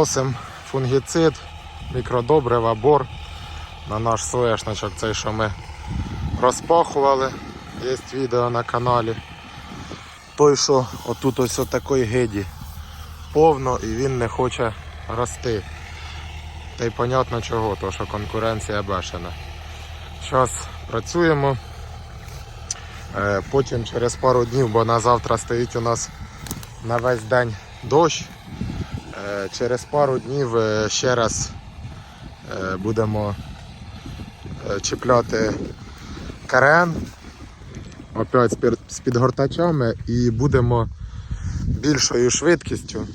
вносимо фунгіцид, мікродобрива, бор на наш соєшничок, цей, що ми розпахували. Є відео на каналі. Той, що отут ось такої геді повно і він не хоче рости. Та й понятно чого, то що конкуренція бешена. Зараз працюємо. Е, Потім через пару днів, бо на завтра стоїть у нас на весь день дощ. Через пару днів е, ще раз е, будемо е, чіпляти карен. Опять з підгортачами і будемо більшою швидкістю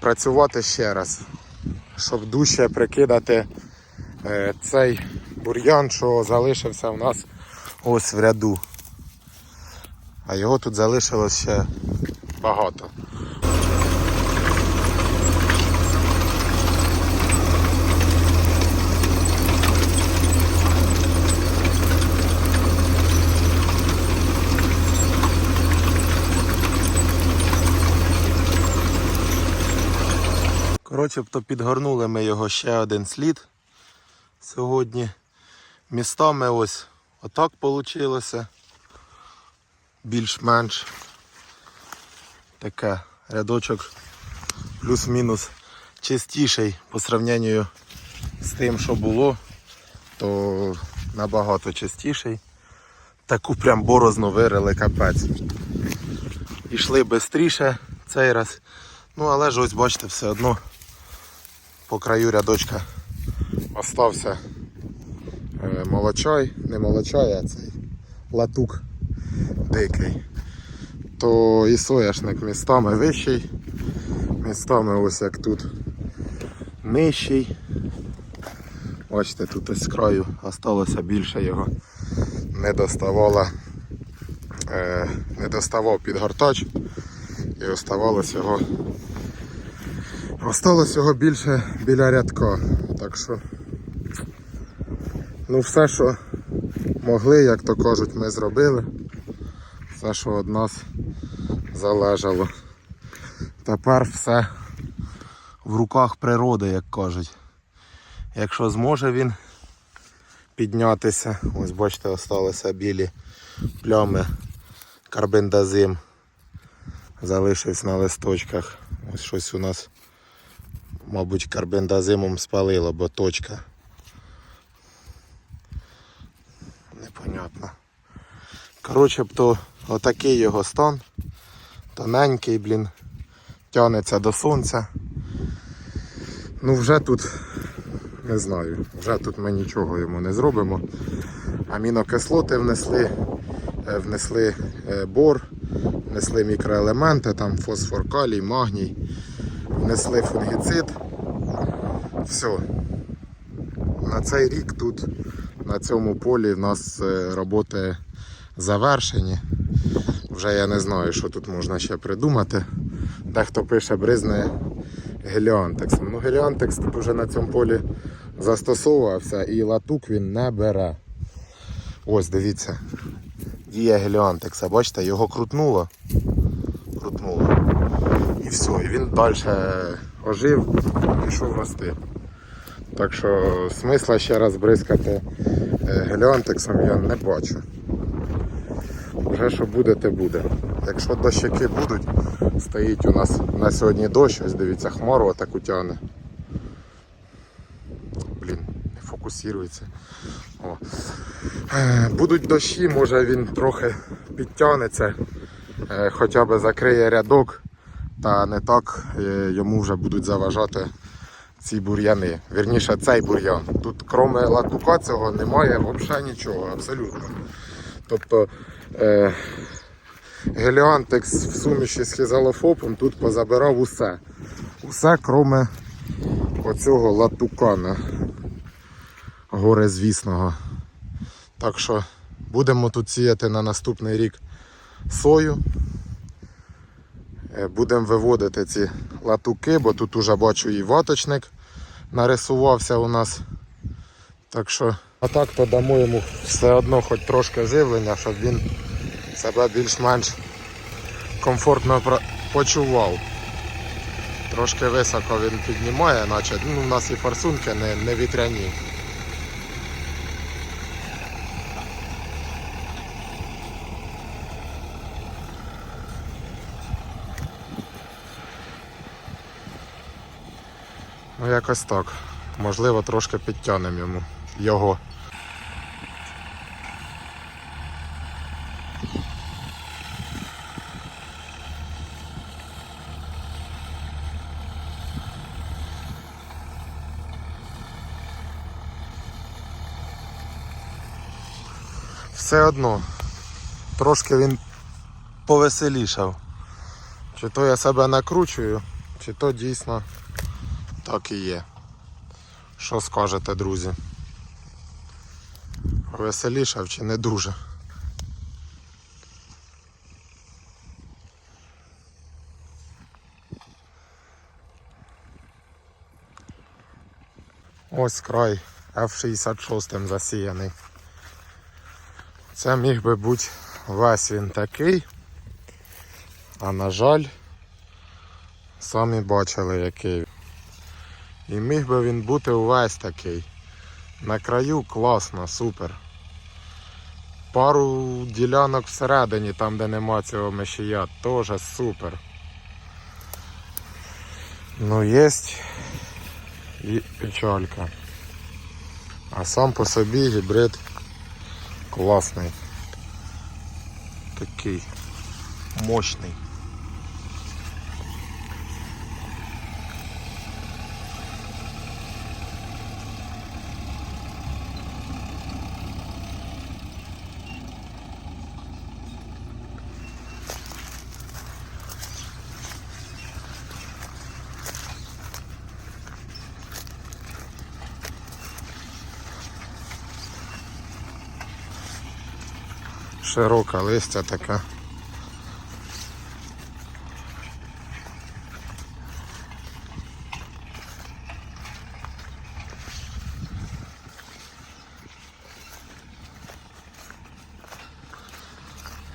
працювати ще раз, щоб дужче прикидати цей бур'ян, що залишився у нас ось в ряду. А його тут залишилось ще багато. Коротше, підгорнули ми його ще один слід сьогодні. Містами ось отак вийшло. Більш-менш таке рядочок плюс-мінус чистіший по сравненню з тим, що було, то набагато чистіший. Таку прям борозну вирили капець. Ішли швидше цей раз. Ну але ж ось бачите, все одно по краю рядочка остався е, молочай, не молочай, а цей латук дикий. То і соняшник містами вищий, містами ось як тут нижчий. Бачите, тут ось з краю осталося більше його не доставала, е, не доставав підгортач і оставалось його Осталось його більше біля рядка. Так що ну все, що могли, як то кажуть, ми зробили. Все, що від нас залежало. Тепер все в руках природи, як кажуть. Якщо зможе він піднятися, ось бачите, осталися білі плями карбендазим. Залишився на листочках. Ось щось у нас мабуть, карбендазимом спалило, бо точка. Непонятно. Коротше, то отакий його стан. Тоненький, блін, тягнеться до сонця. Ну вже тут, не знаю, вже тут ми нічого йому не зробимо. Амінокислоти внесли, е, внесли е, бор, внесли мікроелементи, там фосфор, калій, магній внесли фунгіцид. Все. На цей рік тут, на цьому полі, в нас е, роботи завершені. Вже я не знаю, що тут можна ще придумати. Дехто пише бризне геліантексом. Ну, геліантекс тут вже на цьому полі застосовувався і латук він не бере. Ось, дивіться. Дія геліантекса, бачите, його. Крутнуло. І все, і він далі ожив, пішов рости. Так що смисла ще раз бризкати е, геліантексом я не бачу. Вже що буде, те буде. Якщо дощики будуть, стоїть у нас на сьогодні дощ, ось дивіться, хмару отаку тягне. Блін, не фокусується. О. Е, Будуть дощі, може він трохи підтягнеться, е, хоча б закриє рядок, та не так е, йому вже будуть заважати ці бур'яни. Вірніше, цей бур'ян. Тут крім латука цього немає взагалі нічого, абсолютно. Тобто е, геліантекс в суміші з хізалофопом тут позабирав усе. Усе, крім оцього латукана горезвісного. Так що будемо тут сіяти на наступний рік сою. Е, Будемо виводити ці латуки, бо тут уже бачу і ваточник нарисувався у нас. Так що, а так то дамо йому все одно хоч трошки живлення, щоб він себе більш-менш комфортно почував. Трошки високо він піднімає, наче ну, у нас і форсунки не, не вітряні. Ну якось так. Можливо, трошки підтягнемо йому його. Все одно, трошки він повеселішав. Чи то я себе накручую, чи то дійсно так і є. Що скажете, друзі? Повеселішав чи не дуже? Ось край F66 засіяний. Це міг би бути весь він такий. А на жаль, самі бачили який. І міг би він бути увесь такий. На краю класно, супер. Пару ділянок всередині, там де нема цього мешія, теж супер. Ну є і печалька. А сам по собі гібрид класний. Такий мощний. Широка листя така.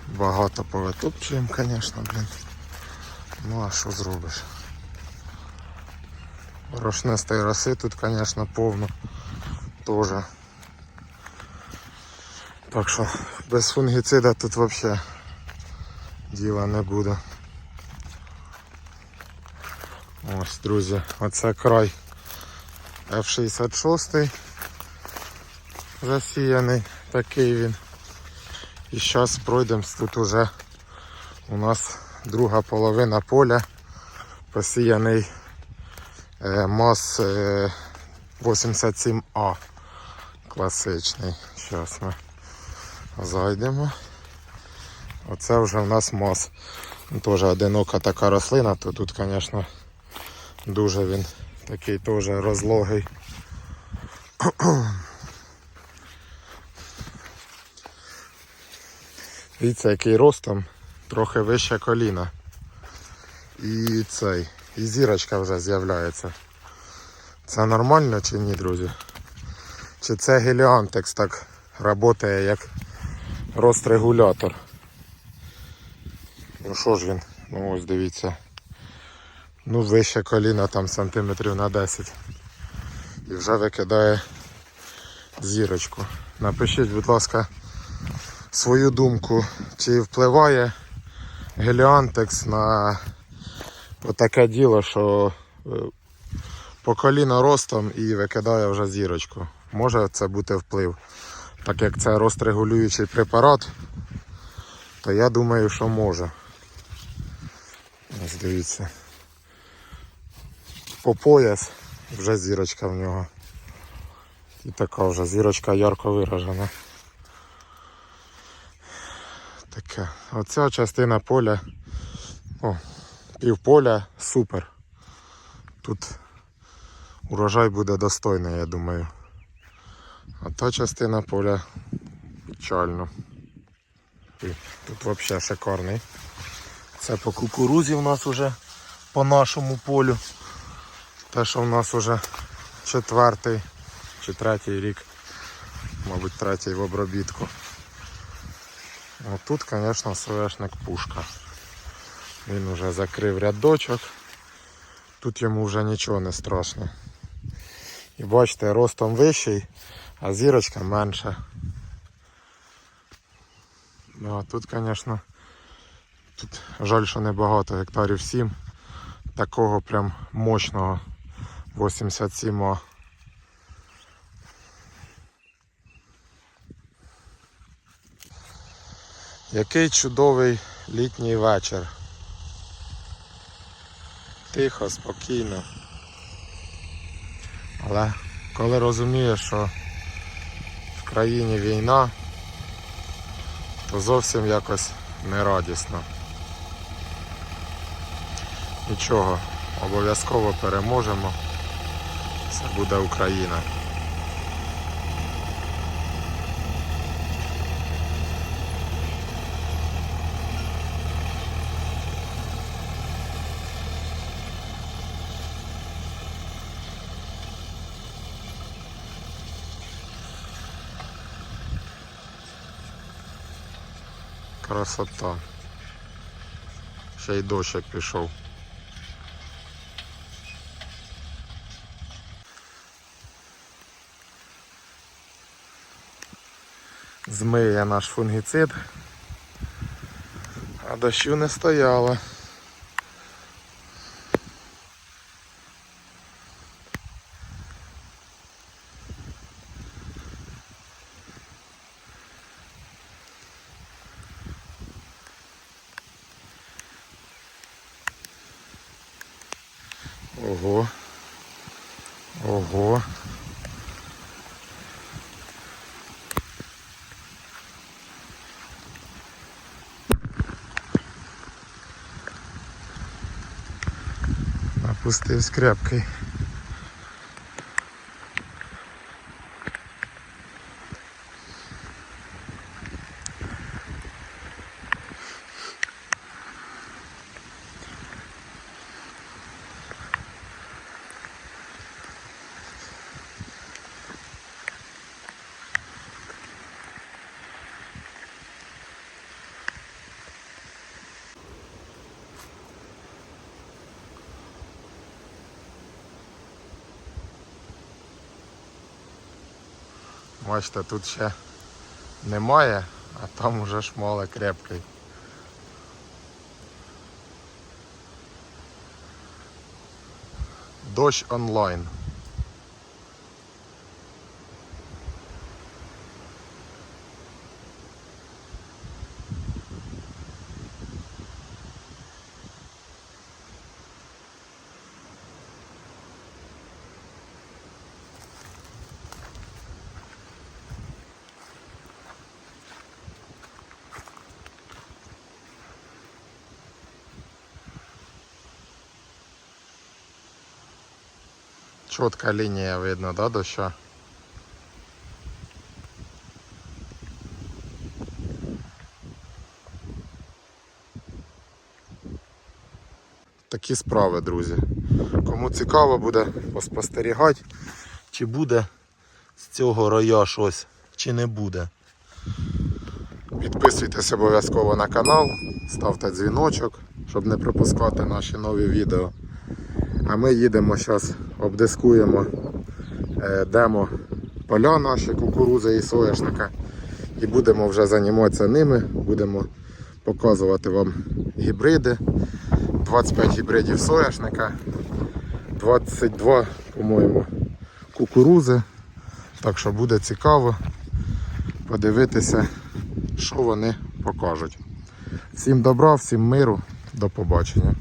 Багато повитупчуємо, звісно, блін. Ну а що зробиш? Рошнистої роси тут, звісно, повно. Тоже. Так що без фунгіцида тут взагалі діла не буде. Ось, друзі, оце край F66 засіяний, такий він. І зараз пройдемо тут уже у нас друга половина поля посіяний е, МАЗ е, 87А класичний. Зараз ми зайдемо. Оце вже в нас. Ну, Теж одинока така рослина, то тут, звісно, дуже він такий теж розлогий. Дивіться, який ростом трохи вище коліна. І цей, і зірочка вже з'являється. Це нормально чи ні, друзі? Чи це геліантекс так працює як розрегулятор? Ну що ж він? Ну ось дивіться. Ну вище коліна там сантиметрів на 10. І вже викидає зірочку. Напишіть, будь ласка, свою думку, чи впливає геліантекс на отаке діло, що е, по коліно ростом і викидає вже зірочку. Може це бути вплив. Так як це розрегулюючий препарат, то я думаю, що може. Ось дивіться. По пояс вже зірочка в нього. І така вже зірочка ярко виражена. Таке. Оця частина поля, о, півполя супер. Тут урожай буде достойний, я думаю. А та частина поля печально. Тут взагалі шикарний. Це по кукурузі в нас уже по нашому полю. Те, що в нас уже четвертий чи третій рік, мабуть, третій в обробітку. Тут, звісно, соняшник пушка. Він вже закрив рядочок. тут йому вже нічого не страшно. І бачите, ростом вищий, а зірочка менша. Ну, а тут, звісно, тут жаль, що небагато, гектарів 7. Такого прям мощного 87 а Який чудовий літній вечір. Тихо, спокійно. Але коли розумієш, що країні війна, то зовсім якось не радісно. Нічого, обов'язково переможемо. Це буде Україна. Красота. Ще й дощик пішов. Змиє наш фунгіцид, а дощу не стояло. Ого. Ого. Опустив скрепкой. Бачите, тут ще немає, а там уже шмале крепкий. Дощ онлайн. Чітка лінія видно, да, доща? Такі справи, друзі. Кому цікаво буде поспостерігати, чи буде з цього роя щось, чи не буде. Підписуйтесь обов'язково на канал, ставте дзвіночок, щоб не пропускати наші нові відео. А ми їдемо зараз, обдискуємо е, демо поля наші кукурузи і соняшника. І будемо вже займатися ними, будемо показувати вам гібриди. 25 гібридів соняшника, 22, по-моєму, кукурузи. Так що буде цікаво подивитися, що вони покажуть. Всім добра, всім миру, до побачення.